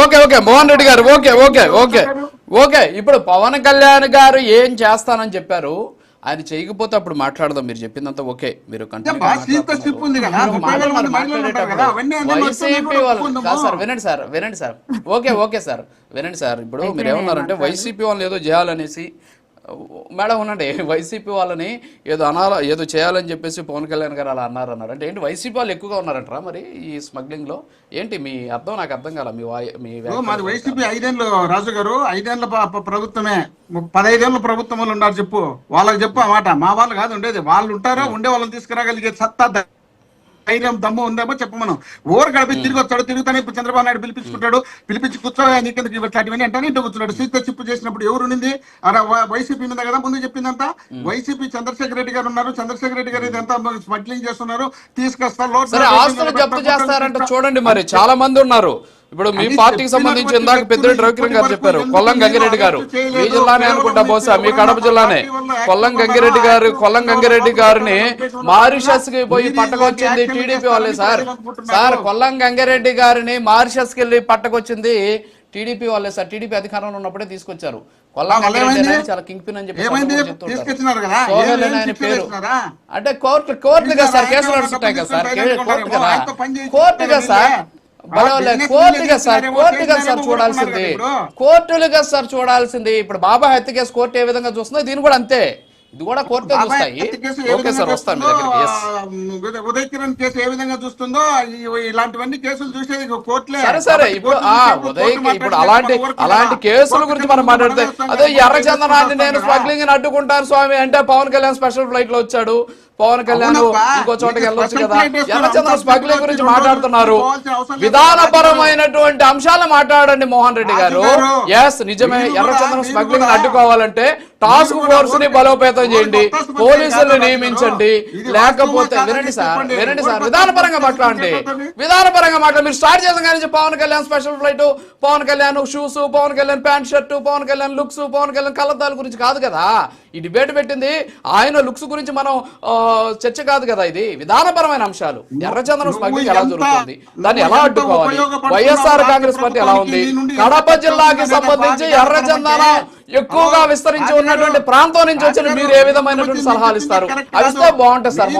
Okay okay Mohan Reddy గారు okay okay okay. Okay ఇప్పుడు పవన్ కళ్యాణ్ గారు ఏం చేస్తానని చెప్పారు? ఆయన చేయకపోతే అప్పుడు మాట్లాడదాం మీరు చెప్పిందంతా ఓకే. మీరు వైసీపీ మొత్తం వాళ్ళు సార్ వినండి సార్ వినండి సార్. ఓకే ఓకే సార్ వినండి సార్. ఇప్పుడు మీరు ఏమన్నారంటే వైసీపీ వాళ్ళని ఏదో చేయాలనేసి మేడం ఉండండి వైసీపీ వాళ్ళని ఏదో అనాల ఏదో చేయాలని చెప్పేసి పవన్ కళ్యాణ్ గారు అలా అన్నారు అన్నారు అంటే ఏంటి వైసీపీ వాళ్ళు ఎక్కువగా ఉన్నారంటారా మరి ఈ స్మగ్లింగ్లో ఏంటి మీ అర్థం? నాకు అర్థం కాల మీ మీ. మాది వైసీపీ ఐదేళ్ళు రాజు గారు ప- ప్రభుత్వమే. పదైదేళ్ళ ప్రభుత్వం వాళ్ళు ఉన్నారు చెప్పు. వాళ్ళకి చెప్పు ఆ మాట. మా వాళ్ళు కాదు ఉండేది. వాళ్ళు ఉంటారో ఉండే వాళ్ళని తీసుకురాగలిగే సత్తా ధైర్యం దమ్ము ఉందేమో చెప్పు మనం. ఊరు గడిపి తిరిగి వస్తాడు తిరుగుతానే ఇప్పుడు చంద్రబాబు నాయుడు పిలిపించుకుంటాడు. పిలిపించి కూర్చో నీకెందుకు ఇట్లాంటివన్నీ అంటే ఇంటి కూర్చున్నాడు. సీత చిప్పు చేసినప్పుడు ఎవరు ఉండింది? అలా వైసీపీ మీద కదా ముందు చెప్పిందంతా? వైసీపీ చంద్రశేఖర రెడ్డి గారు ఉన్నారు. చంద్రశేఖర రెడ్డి గారు ఇదంతా స్మగ్లింగ్ చేస్తున్నారు. తీసుకొస్తారు చూడండి మరి చాలా మంది ఉన్నారు. ఇప్పుడు మీ పార్టీకి సంబంధించి ఇందాక పెద్దిరెడ్డి వ్యక్తులు రవికిరణ్ గారు చెప్పారు కొల్లం గంగిరెడ్డి గారు? మీ జిల్లానే అనుకుంటా బహుశా మీ కడప జిల్లానే. కొల్లం గంగిరెడ్డి గారు కొల్లం గంగిరెడ్డి గారిని మారిషస్కి పోయి పట్టకొచ్చింది టీడీపీ వాళ్ళే సార్. సార్. కొల్లం గంగిరెడ్డి గారిని మారిషస్కి వెళ్ళి పట్టకొచ్చింది టీడీపీ వాళ్ళే సార్. టీడీపీ అధికారంలో ఉన్నప్పుడే తీసుకొచ్చారు. చాలా కింగ్ పిన్ అని చెప్పి పేరు? అంటే కోర్టు కోర్టు కదా సార్ కేసులు నడుస్తుంటాయి కదా సార్. కోర్టుగా సార్. కోర్టుగా సార్ కోర్టుగా సార్ చూడాల్సింది. కోర్టులుగా సార్ చూడాల్సింది. ఇప్పుడు బాబా హత్య కేసు కోర్టు ఏ విధంగా చూస్తుందో దీని కూడా అంతే. ఇది కూడా కోర్టే ఓకే సార్ వస్తాను ఉదయ్- కిరణ్ కేసు ఏ విధంగా చూస్తుందో ఇలాంటివన్నీ కేసులు చూసేది కోర్టులే సరే సరే ఇప్పుడు ఉదయ్ ఇప్పుడు అలాంటి అలాంటి. కేసుల గురించి మనం మాట్లాడితే అదే చేస్తాం ఎర్ర కదా, చందనాన్ని నేను. స్మగ్లింగ్ అడ్డుకుంటాను స్వామి అంటే పవన్ కళ్యాణ్ స్పెషల్ ఫ్లైట్లో వచ్చాడు. పవన్ కళ్యాణ్ ఇంకో చోటకి వెళ్ళొచ్చు కదా. flight వేసుకొని ఎర్ర చందనం అంతా స్మగ్లింగ్ గురించి మాట్లాడుతున్నారు. విధానపరమైనటువంటి అంశాలు మాట్లాడండి మోహన్ రెడ్డి గారు. ఎస్ నిజమే. మీరు ఎర్ర కూడా- చందనం మీరు స్మగ్లింగ్ అడ్డుకోవాలంటే టాస్క్ ఫోర్స్ని బలోపేతం చేయండి. రాజు నియమించండి. లేకపోతే వినండి సార్. వినండి సార్. విధానపరంగా మాట్లాడండి. విధానపరంగా మాట్లాడి మీరు స్టార్ట్ చేసిన కానీ Pawan Kalyan special flight Pawan Kalyan shoes Pawan Kalyan pant shirt Pawan Kalyan looks Pawan Kalyan కళ్ళద్దాల గురించి కాదు కదా. ఈ డిబేట్ పెట్టింది ఆయన లుక్స్ గురించి మనం చర్చ కాదు కదా ఇది. విధానపరమైన అంశాలు. ఎర్రచందనం స్మగ్లింగ్ ఎలా జరుగుతుంది? దాన్ని ఎలా అడ్డుకోవాలి? వైఎస్ఆర్ కాంగ్రెస్ పార్టీ ఎలా ఉంది? కడప జిల్లాకి సంబంధించి ఎర్రచందనం ఎక్కువగా. విస్తరించి ఉన్నటువంటి ప్రాంతం నుంచి వచ్చిన మీరు ఏ విధమైనటువంటి మీరు సలహాలు ఇస్తారు. ఇస్తే బాగుంటుంది సార్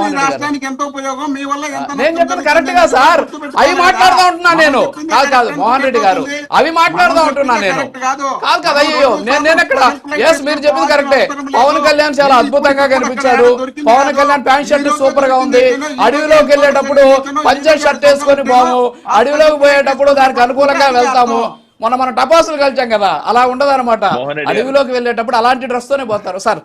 నేను చెప్పింది కరెక్ట్గా సార్ అవి. మాట్లాడుతూ ఉంటున్నా నేను కాదు కాదు మోహన్ రెడ్డి గారు. అవి మాట్లాడుతూ ఉంటున్నా నేను కాదు. కాదు అయ్యో నేను నేను ఎక్కడ ఎస్ మీరు చెప్పింది కరెక్టే. పవన్ కళ్యాణ్ చాలా అద్భుతంగా కనిపించాడు పవన్. కళ్యాణ్ ప్యాంట్ షర్ట్ సూపర్గా ఉంది అడవిలోకి వెళ్ళేటప్పుడు పంచర్ షర్ట్ వేసుకొని పోము అడవిలోకి పోయేటప్పుడు దానికి. అనుకూలంగా వెళ్తాము. మొన్న మనం టపాసులు కలిచాం కదా అలా ఉండదన్నమాట రెడ్డి గారు. అడవిలోకి వెళ్ళేటప్పుడు అలాంటి డ్రెస్ తోనే పోతారు సార్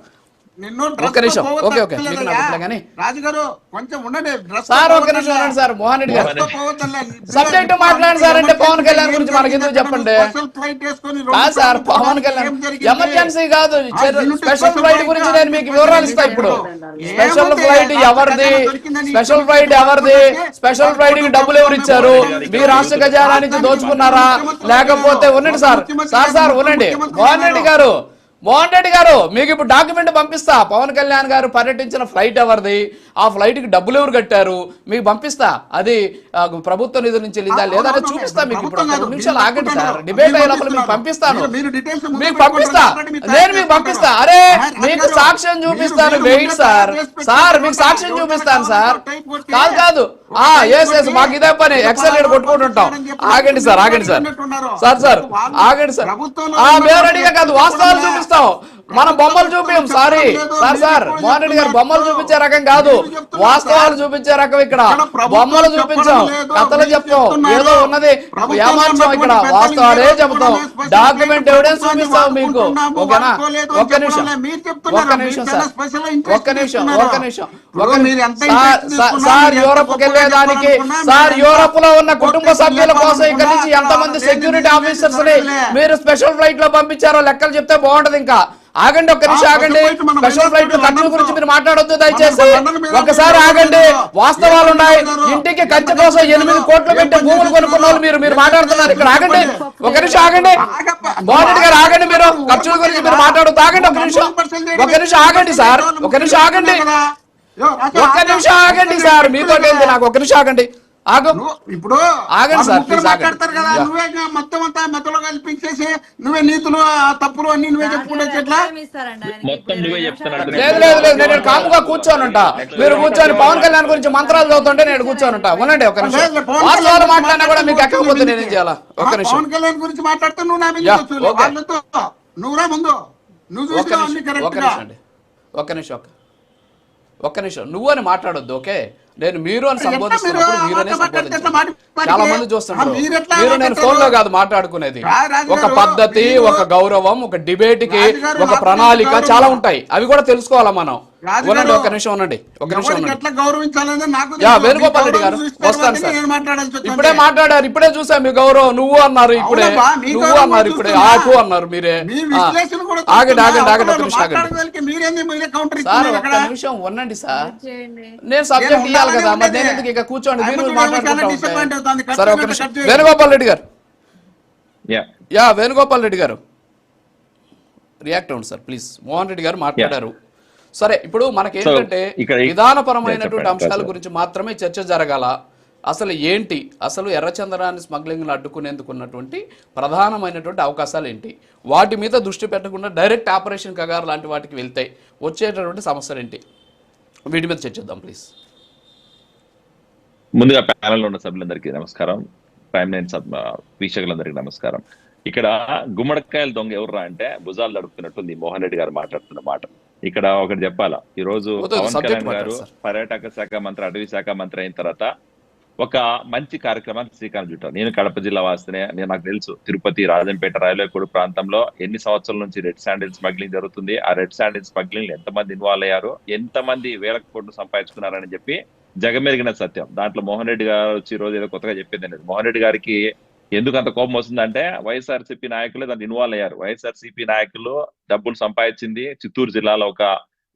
ఒక్క నిమిషం. Okay, okay. పోవద్దు మీకు నాకు ఇట్లా కానీ. రాజుగారు కొంచెం ఉండండి. డ్రెస్ సార్ ఒక్క నిమిషం ఉండండి సార్. మోహన్ రెడ్డి గారు. సబ్జెక్ట్ మాట్లాడండి సార్ అంటే పవన్ కళ్యాణ్ గురించి మనకి ఎందుకు చెప్పండి? సార్ పవన్ కళ్యాణ్? ఎమర్జెన్సీ కాదు. స్పెషల్ ఫ్లైట్ గురించి నేను మీకు వివరాలు ఇస్తా ఇప్పుడు? స్పెషల్ ఫ్లైట్ ఎవరిది? స్పెషల్ ఫ్లైట్ ఎవరిది? స్పెషల్ ఫ్లైట్కి డబ్బులు ఎవరు ఇచ్చారు? మీ రాష్ట్ర ఖజానా నుంచి దోచుకున్నారా? లేకపోతే ఉండండి సార్. సార్ సార్ ఉండండి. మోహన్ రెడ్డి గారు మోహన్ రెడ్డి గారు మీకు ఇప్పుడు డాక్యుమెంట్ పంపిస్తా. పవన్ కళ్యాణ్ గారు పర్యటించిన ఫ్లైట్ ఎవరిది? ఆ ఫ్లైట్కి డబ్బులు ఎవరు కట్టారు? మీకు పంపిస్తా. అది ప్రభుత్వ నిధుల నుంచి వెళ్ళిందా? లేదా చూపిస్తా మీకు ఇప్పుడు. నిమిషాలు ఆగండి సార్. డిబేట్ అయ్యే లోపల మీకు పంపిస్తాను. మీకు పంపిస్తా. నేను మీకు పంపిస్తా. అరే మీకు సాక్ష్యం చూపిస్తాను. Wait sir. సార్ మీకు. సాక్ష్యం చూపిస్తాను? సార్. కాదు కాదు. ఆ ఎస్ ఎస్ మాకు ఇదే పని. ఎక్సెల్ ఇక్కడ కొట్టుకుంటుంటాం ఆగండి సార్ ఆగండి సార్. Sir sir. ఆగండి సార్. ఆ మేము రెడీగా కాదు. వాస్తవాలు చూపిస్తాం. మనం బొమ్మలు చూపించాం sorry. Sir sir Mohan Reddy గారు బొమ్మలు చూపించే రకం కాదు. వాస్తవాలు చూపించే రకం ఇక్కడ. బొమ్మలు చూపించాం. కథలు చెప్తాం. ఏదో ఉన్నది. ఏమార్చాం ఇక్కడ. వాస్తవాలే చెప్తాం డాక్యుమెంట్ ఎవిడెన్స్ చూపిస్తాం మీకు. ఓకేనా? ఒక్క నిమిషం. ఒక్క నిమిషం సార్. ఒక్క నిమిషం ఒక్క నిమిషం. సార్ సార్ యూరప్ వెళ్ళేదానికి సార్ యూరప్లో ఉన్న కుటుంబ సభ్యుల కోసం ఇక్కడ నుంచి ఎంతమంది సెక్యూరిటీ ఆఫీసర్స్ని మీరు స్పెషల్ ఫ్లైట్లో పంపించారో లెక్కలు చెప్తే బాగుంటది. ఇంకా ఆగండి ఒక్క నిమిషం ఆగండి. స్పెషల్ ఫ్లైట్ ఖర్చుల గురించి మీరు మాట్లాడొద్దు దయచేసి. ఒకసారి ఆగండి. వాస్తవాలు ఉన్నాయి. ఇంటికి కంచె కోసం ఎనిమిది కోట్లు పెట్టి భూములు కొనుక్కున్న వాళ్ళు మీరు మీరు మాట్లాడుతున్నారు ఇక్కడ. ఆగండి. ఒక నిమిషం ఆగండి. మోహన్ గారు ఆగండి మీరు. ఖర్చుల గురించి మీరు మాట్లాడొద్దు. ఆగండి ఒక నిమిషం. ఒక నిమిషం ఆగండి సార్. ఒక నిమిషం ఆగండి. ఒక్క నిమిషం ఆగండి. సార్. మీతో నాకు? ఒక నిమిషం ఆగండి. ఇప్పుడు. మాట్లాడతారు కదా. నువ్వే మొత్తం అంతా మెత్తలో కల్పించేసి నువ్వే నీతులు ఆ తప్పులు అన్ని నువ్వే చెప్తున్నాడు. లేదు లేదు లేదు నేను కాముగా కూర్చొని ఉంటా మీరు కూర్చొని పవన్ కళ్యాణ్ గురించి మంత్రాలు చదువుతుంటే నేను కూర్చొని ఉంటా ఉండండి ఒక నిమిషం. మాట్లాడినా కూడా మీకు ఎక్కకపోతే నువ్వు నేనేం చేయాలా? ఒక్క ఆ, నిమిషం. పవన్ కళ్యాణ్ గురించి మాట్లాడితే నువ్వు నా నువ్వురా ముందు. నువ్వు చూసినా అన్ని నిమిషం. కరెక్ట్ ఒక్క గా నిమిషం అండి. ఒక్క నిమిషం ఒక్క. ఒక్క నిమిషం. నువ్వు అని మాట్లాడొద్దు ఓకే? నేను మీరు అని సంబోధిస్తున్నప్పుడు మీరు అనే మాట చాలా? మంది చూస్తుంటారు. ఆ, మీరు నేను? ఫోన్లో కాదు మాట్లాడుకునేది. ఒక పద్ధతి ఒక గౌరవం ఒక డిబేట్కి ఒక ప్రణాళిక. చాలా ఉంటాయి. అవి కూడా తెలుసుకోవాలా మనం? ఉండండి ఒక్క నిమిషం ఉండండి. ఒక నిమిషం ఉండండి. వేణుగోపాల్ రెడ్డి గారు వస్తాను సార్. ఇప్పుడే మాట్లాడారు ఇప్పుడే చూసా మీ గౌరవం. నువ్వు అన్నారు ఇప్పుడే. నువ్వు అన్నారు ఇప్పుడే. ఆకు అన్నారు మీరే. ఆగండి. ఆగండి ఆగండి ఒక నిమిషం ఆగండి. సార్ అక్కడ నిమిషం ఉండండి సార్. నేను సబ్జెక్ట్ ఇవ్వాలి కదా మరి నేను. ఎందుకు ఇక కూర్చోండి మీరు మాట్లాడుకుంటా సరే ఒక నిమిషం. వేణుగోపాల్ రెడ్డి గారు. యా. యా వేణుగోపాల్ రెడ్డి గారు. రియాక్ట్ అవ్వండి సార్ ప్లీజ్. మోహన్ రెడ్డి గారు మాట్లాడారు. సరే ఇప్పుడు మనకి ఏంటంటే విధానపరమైనటువంటి అంశాల. గురించి మాత్రమే చర్చ జరగాల. అసలు ఏంటి? అసలు ఎర్రచందనాన్ని స్మగ్లింగ్లు అడ్డుకునేందుకు ఉన్నటువంటి ప్రధానమైనటువంటి అవకాశాలు ఏంటి? వాటి మీద దృష్టి పెట్టకుండా డైరెక్ట్ ఆపరేషన్ కగారు లాంటి వాటికి వెళ్తాయి వచ్చేటటువంటి సమస్యలు ఏంటి? వీటి మీద చర్చిద్దాం ప్లీజ్. ముందుగా ప్యానెల్లో ఉన్న సభ్యులందరికీ నమస్కారం. ప్రైమ్ నైన్ వీక్షకులందరికీ నమస్కారం. ఇక్కడ గుమ్మడికాయల దొంగ ఎవర్రా అంటే భుజాలు నడుపుతున్నట్టుంది మోహన్ రెడ్డి గారు మాట్లాడుతున్న మాట. ఇక్కడ ఒకటి చెప్పాలా? ఈ రోజు పవన్ కళ్యాణ్ గారు. పర్యాటక శాఖ మంత్రి అటవీ శాఖ మంత్రి అయిన తర్వాత ఒక మంచి కార్యక్రమానికి శ్రీకారం చుట్టారు. నేను కడప జిల్లా వాసినే నేను నాకు తెలుసు తిరుపతి రాజంపేట రాయలకోడు ప్రాంతంలో ఎన్ని సంవత్సరాల నుంచి రెడ్ శాండిల్ స్మగ్లింగ్ జరుగుతుంది. ఆ రెడ్ శాండిల్ స్మగ్లింగ్ ఎంతమంది ఇన్వాల్వ్ అయ్యారు? ఎంతమంది వేల కోట్లు సంపాదించుకున్నారని చెప్పి జగమెరిగిన సత్యం. దాంట్లో మోహన్ రెడ్డి గారు వచ్చి ఈ రోజు ఏదో కొత్తగా చెప్పింది అనేది. మోహన్ రెడ్డి గారికి ఎందుకు అంత కోపం వస్తుందంటే వైఎస్ఆర్సీపీ నాయకులు దాంట్లో ఇన్వాల్వ్ అయ్యారు. వైఎస్ఆర్సీపీ నాయకులు డబ్బులు సంపాదించింది చిత్తూరు జిల్లాలో ఒక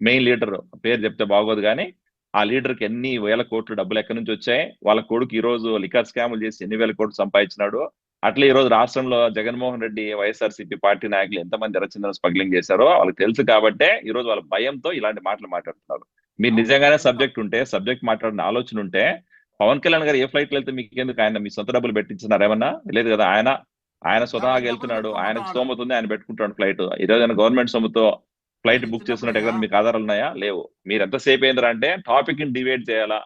మెయిన్ లీడర్ పేరు చెప్తే బాగోదు కానీ ఆ లీడర్కి ఎన్ని వేల కోట్లు డబ్బులు ఎక్కడి నుంచి వచ్చాయి? వాళ్ళ కొడుకు ఈ రోజు లికర్ స్కాములు చేసి ఎన్ని వేల కోట్లు సంపాదించినాడు? అట్లా ఈ రోజు రాష్ట్రంలో జగన్మోహన్ రెడ్డి వైఎస్ఆర్సీపీ పార్టీ నాయకులు ఎంతమంది ఎర్రచందనం స్మగ్లింగ్ చేశారో వాళ్ళకి తెలుసు కాబట్టే ఈ రోజు వాళ్ళ భయంతో ఇలాంటి మాటలు మాట్లాడుతున్నారు. మీరు నిజంగానే సబ్జెక్ట్ ఉంటే సబ్జెక్ట్ మాట్లాడిన ఆలోచన ఉంటే పవన్ కళ్యాణ్ గారు ఏ ఫ్లైట్ వెళ్తే మీకు ఎందుకు ఆయన మీ సొంత డబ్బులు పెట్టించినారు? ఏమన్నా? లేదు కదా ఆయన ఆయన స్వతహాగా వెళ్తున్నాడు ఆయనకు స్తోమత ఉంది ఆయన పెట్టుకుంటాడు ఫ్లైట్ ఈ రోజు ఆయన గవర్నమెంట్ సొమ్ముతో ఫ్లైట్ బుక్ చేస్తున్నట్టు ఎక్కడ మీకు ఆధారాలు ఉన్నాయా? లేవు. మీరు ఎంతసేపు ఏందిరా అంటే టాపిక్ని డివైడ్ చేయాలా?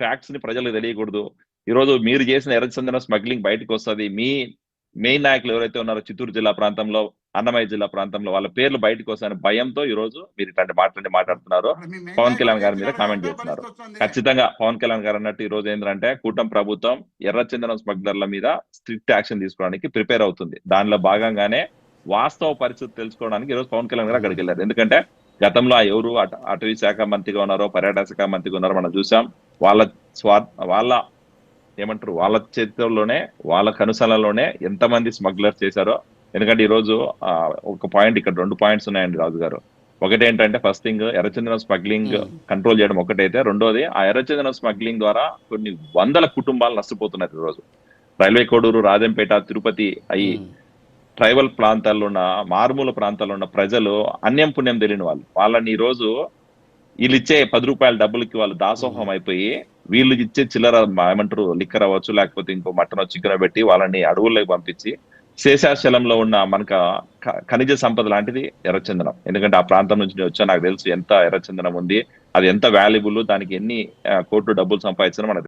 ఫ్యాక్ట్స్ని ప్రజలకు తెలియకూడదు. ఈ రోజు మీరు చేసిన ఎర్రచందన స్మగ్లింగ్ బయటకు వస్తుంది. మీ మెయిన్ నాయకులు ఎవరైతే ఉన్నారో చిత్తూరు జిల్లా ప్రాంతంలో అన్నమయ్య జిల్లా ప్రాంతంలో వాళ్ళ పేర్లు బయటకు వస్తాయని భయంతో ఈ రోజు మీరు ఇట్లాంటి మాటలని మాట్లాడుతున్నారు. పవన్ కళ్యాణ్ గారి మీద కామెంట్ చేస్తున్నారు. ఖచ్చితంగా పవన్ కళ్యాణ్ గారు అన్నట్టు ఈ రోజు ఏంటంటే కూటమి ప్రభుత్వం ఎర్రచందనం స్మగ్లర్ల మీద స్ట్రిక్ట్ యాక్షన్ తీసుకోవడానికి ప్రిపేర్ అవుతుంది. దానిలో భాగంగానే వాస్తవ పరిస్థితి తెలుసుకోవడానికి ఈ రోజు పవన్ కళ్యాణ్ గారు అక్కడికి వెళ్ళారు. ఎందుకంటే గతంలో ఆ ఎవరు అట- అటవీ శాఖ మంత్రిగా ఉన్నారో పర్యాటక శాఖ మంత్రిగా ఉన్నారో మనం చూసాం. వాళ్ళ స్వార్ వాళ్ళ ఏమంటారు? వాళ్ళ చేతుల్లోనే వాళ్ళ కనుసనలోనే ఎంతమంది స్మగ్లర్ చేశారో ఎందుకంటే ఈ రోజు ఆ, ఒక పాయింట్ ఇక్కడ రెండు పాయింట్స్ ఉన్నాయండి రాజు గారు ఒకటి ఏంటంటే ఫస్ట్ థింగ్ ఎర్రచందనం స్మగ్లింగ్ Hmm. కంట్రోల్ చేయడం ఒకటైతే. రెండోది ఆ ఎర్రచందనం స్మగ్లింగ్ ద్వారా కొన్ని వందల కుటుంబాలు నష్టపోతున్నారు ఈ రోజు రైల్వే కోడూరు రాజంపేట తిరుపతి అయి ట్రైబల్ ప్రాంతాల్లో ఉన్న మారుమూల ప్రాంతాల్లో ఉన్న ప్రజలు అన్యం పుణ్యం తెలియని వాళ్ళు. వాళ్ళని ఈ రోజు వీళ్ళు ఇచ్చే పది రూపాయల డబ్బులకి వాళ్ళు దాసోహం అయిపోయి వీళ్ళు ఇచ్చే చిల్లర ఏమంటారు లిక్కర్ అవ్వచ్చు లేకపోతే ఇంకో మటన్ చికెన్ పెట్టి వాళ్ళని అడవుల్లోకి పంపించి శేషాచలంలో ఉన్న మనకు ఖనిజ సంపద లాంటిది ఎర్రచందనం. ఎందుకంటే ఆ ప్రాంతం నుంచి వచ్చా నాకు తెలుసు ఎంత ఎర్రచందనం ఉంది అది ఎంత వాల్యుబుల్ దానికి ఎన్ని కోట్లు డబ్బులు సంపాదించడం మనకు